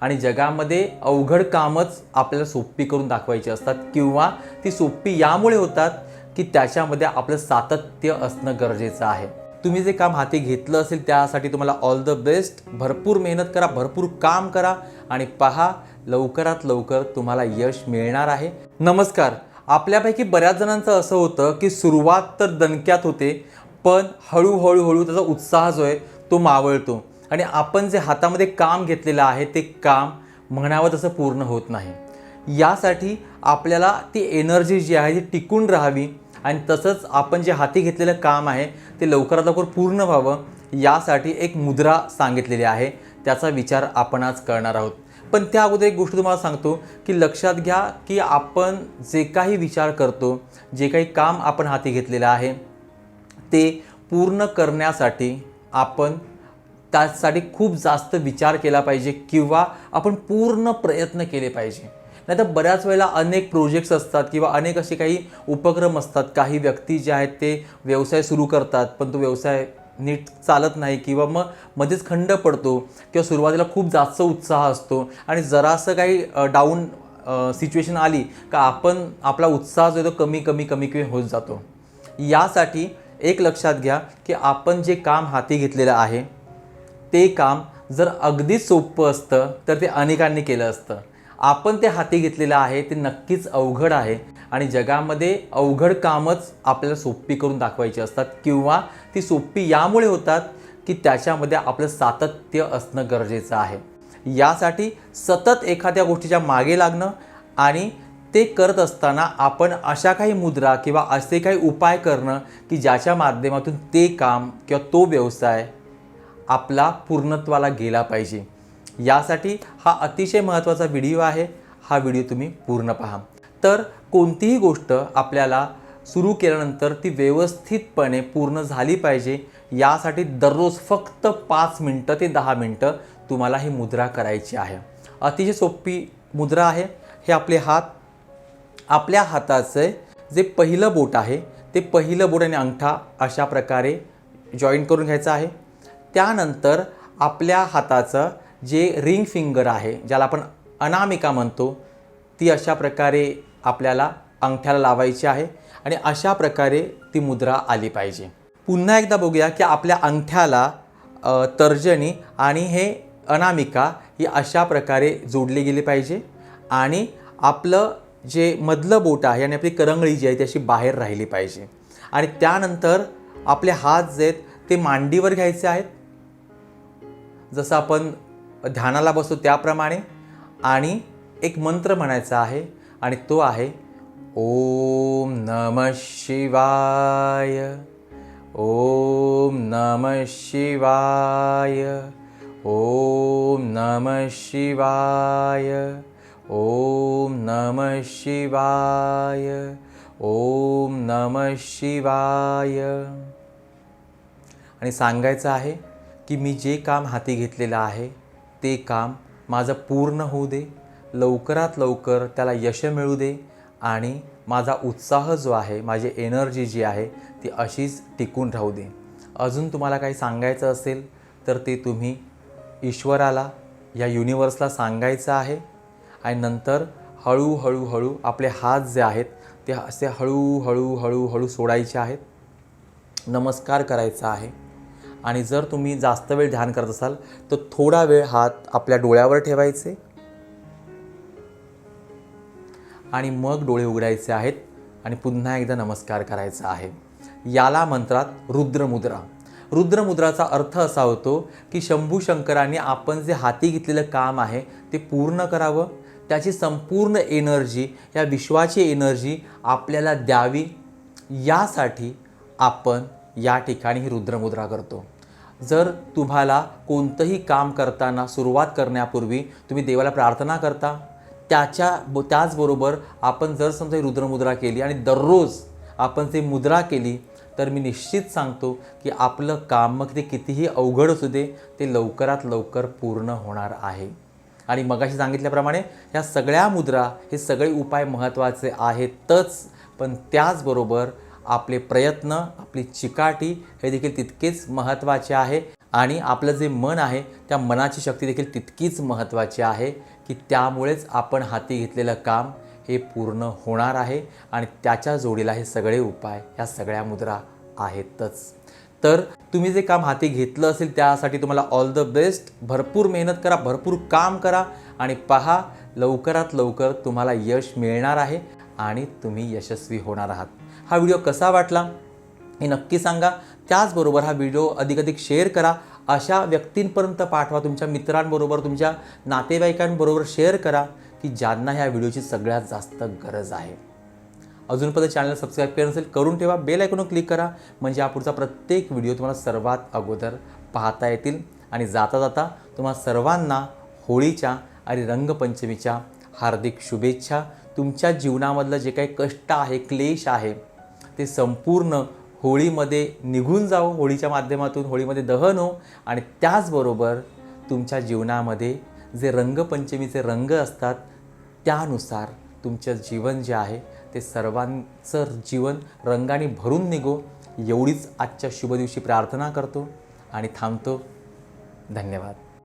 आणि जगामध्ये अवघड कामच आपल्याला सोपी करून दाखवायची असतात किंवा ती सोपी यामुळे होतात की त्याच्यामध्ये आपलं सातत्य असणं गरजेचं आहे. तुम्ही जे काम हाती घेतलं असेल त्यासाठी तुम्हाला ऑल द बेस्ट भरपूर मेहनत करा भरपूर काम करा आणि पहा लवकरात लवकर तुम्हाला यश मिळणार आहे. नमस्कार. आपल्यापैकी बऱ्याच जणांचं असं होतं की सुरुवात तर दणक्यात होते पण हळूहळू हळू त्याचा उत्साह जो आहे तो मावळतो. आणि आपण जे हातामध्ये काम घेतलेलं आहे ते काम म्हणावं तसं पूर्ण होत नाही. यासाठी आपल्याला ती एनर्जी जी आहे ती टिकून राहावी आणि तसंच आपण जे हाती घेतलेलं काम आहे ते लवकरात लवकर पूर्ण व्हावं यासाठी एक मुद्रा सांगितलेली आहे. त्याचा विचार आपण आज करणार आहोत. पण त्या अगोदर एक गोष्ट तुम्हाला सांगतो की लक्षात घ्या की आपण जे काही विचार करतो जे काही काम आपण हाती घेतलेलं आहे ते पूर्ण करण्यासाठी आपण त्यासाठी खूप जास्त विचार केला पाहिजे किंवा आपण पूर्ण प्रयत्न केले पाहिजे. नाही तर बऱ्याच वेळेला अनेक प्रोजेक्ट्स असतात किंवा अनेक असे काही उपक्रम असतात. काही व्यक्ती जे आहेत ते व्यवसाय सुरू करतात पण तो व्यवसाय नीट चालत नाही किंवा मग मध्येच खंड पडतो किंवा सुरुवातीला खूप जास्त उत्साह असतो आणि जरासं काही डाऊन सिच्युएशन आली का आपण आपला उत्साह जो आहे तो कमी कमी कमी कमी होत जातो. यासाठी एक लक्षात घ्या की आपण जे काम हाती घेतलेलं आहे ते काम जर अगदीच सोपं असतं तर ते अनेकांनी केलं असतं. आपण ते हाती घेतलेलं आहे ते नक्कीच अवघड आहे आणि जगामध्ये अवघड कामच आपल्याला सोपी करून दाखवायची असतात किंवा ती सोपी यामुळे होतात की त्याच्यामध्ये आपलं सातत्य असणं गरजेचं आहे. यासाठी सतत एखाद्या गोष्टीच्या मागे लागणं आणि ते करत असताना आपण अशा काही मुद्रा किंवा असे काही उपाय करणं की ज्याच्या माध्यमातून ते काम किंवा तो व्यवसाय आपला पूर्णत्वाला गेला पाहिजे. यासाठी हा अतिशय महत्त्वाचा व्हिडिओ आहे. हा व्हिडिओ तुम्ही पूर्ण पहा. तर कोणतीही गोष्ट आपल्याला सुरू केल्यानंतर ती व्यवस्थितपणे पूर्ण झाली पाहिजे यासाठी दररोज फक्त पाच मिनटं ते दहा मिनटं तुम्हाला ही मुद्रा करायची आहे. अतिशय सोपी मुद्रा आहे. हे आपले हात आपल्या हाताचं जे पहिलं बोट आहे ते पहिलं बोट आणि अंगठा अशा प्रकारे जॉईन करून घ्यायचं आहे. त्यानंतर आपल्या हाताचं जे रिंग फिंगर आहे ज्याला आपण अनामिका म्हणतो ती अशा प्रकारे आपल्याला अंगठ्याला लावायची आहे आणि अशा प्रकारे ती मुद्रा आली पाहिजे. पुन्हा एकदा बघूया की आपल्या अंगठ्याला तर्जनी आणि हे अनामिका ही अशा प्रकारे जोडली गेली पाहिजे आणि आपलं जे मधलं बोट आहे आणि आपली करंगळी जी आहे ती अशी बाहेर राहिली पाहिजे. आणि त्यानंतर आपले हात जे आहेत ते मांडीवर घ्यायचे आहेत जसं आपण ध्यानाला बसतो त्याप्रमाणे आणि एक मंत्र म्हणायचा आहे आणि तो आहे ओम नम शिवाय ओम नम शिवाय ओम नम शिवाय ओम नम शिवाय ओम नम शिवाय. आणि सांगायचं आहे की मी जे काम हाती घेतलेलं आहे ते काम माझं पूर्ण होऊ दे. लवकरात लवकर त्याला यश मिळू दे आणि माझा उत्साह जो आहे माझी एनर्जी जी आहे ती अशीच टिकून राहू दे. अजून तुम्हाला काही सांगायचं असेल तर ते तुम्ही ईश्वराला या युनिवर्सला सांगायचं आहे. आणि नंतर हळूहळू हळू आपले हात जे आहेत ते असे हळूहळू हळूहळू सोडायचे आहेत. नमस्कार करायचा आहे. आणि जर तुम्ही जास्त वेळ ध्यान करत असाल तर थोडा वेळ हात आपल्या डोळ्यावर ठेवायचे. आणि मग डोळे उघडायचे आहेत आणि पुन्हा एकदा नमस्कार करायचा आहे. याला मंत्रात रुद्रमुद्रा. रुद्रमुद्राचा अर्थ असा होतो की शंभू शंकरांनी आपण जे हाती घेतलेलं काम आहे ते पूर्ण करावं. त्याची संपूर्ण एनर्जी या विश्वाची एनर्जी आपल्याला द्यावी. यासाठी आपण या ठिकाणी ही रुद्रमुद्रा करतो. जर तुम्हाला कोणतंही काम करताना सुरुवात करण्यापूर्वी तुम्ही देवाला प्रार्थना करता त्याच्या ब त्याचबरोबर आपण जर समजा रुद्रमुद्रा केली आणि दररोज आपण ती मुद्रा केली तर मी निश्चित सांगतो की आपलं काम मग ते कितीही अवघड असू दे ते लवकरात लवकर पूर्ण होणार आहे. आणि मगाशी सांगितल्याप्रमाणे ह्या सगळ्या मुद्रा हे सगळे उपाय महत्त्वाचे आहेतच पण त्याचबरोबर आपले प्रयत्न आपली चिकाटी हे देखील तितकेच महत्त्वाचे आहे. आणि आपलं जे मन आहे त्या मनाची शक्ती देखील तितकीच महत्त्वाची आहे की त्यामुळेच आपण हाती घेतलेलं काम हे पूर्ण होणार आहे आणि त्याच्या जोडीला हे सगळे उपाय ह्या सगळ्या मुद्रा आहेतच. तर तुम्ही जे काम हाती घेतलं असेल त्यासाठी तुम्हाला ऑल द बेस्ट भरपूर मेहनत करा भरपूर काम करा आणि पहा लवकरात लवकर तुम्हाला यश मिळणार आहे आणि तुम्ही यशस्वी होणार आहात. हा व्हिडिओ कसा वाटला हे नक्की सांगा. त्याचबरोबर हा व्हिडिओ अधिकाधिक शेअर करा. अशा व्यक्तींपर्यंत पाठवा. तुमच्या मित्रांबरोबर तुमच्या नातेवाईकांबरोबर शेअर करा की ज्यांना ह्या व्हिडिओची सगळ्यात जास्त गरज आहे. अजूनपर्यंत चॅनल सबस्क्राईब केलं नसेल करून ठेवा. बेल आयकॉनवर क्लिक करा. म्हणजे हा पुढचा प्रत्येक व्हिडिओ तुम्हाला सर्वात अगोदर पाहता येतील. आणि जाता जाता तुम्हाला सर्वांना होळीच्या आणि रंगपंचमीच्या हार्दिक शुभेच्छा. तुमच्या जीवनामधलं जे काही कष्ट आहे क्लेश आहे ते संपूर्ण होळीमध्ये निघून जावं होळीच्या माध्यमातून होळीमध्ये दहन हो. आणि त्याचबरोबर तुमच्या जीवनामध्ये जे रंगपंचमीचे रंग असतात त्यानुसार तुमचं जीवन जे आहे ते सर्वांचं जीवन रंगाने भरून निघो. एवढीच आजच्या शुभ दिवशी प्रार्थना करतो आणि थांबतो. धन्यवाद.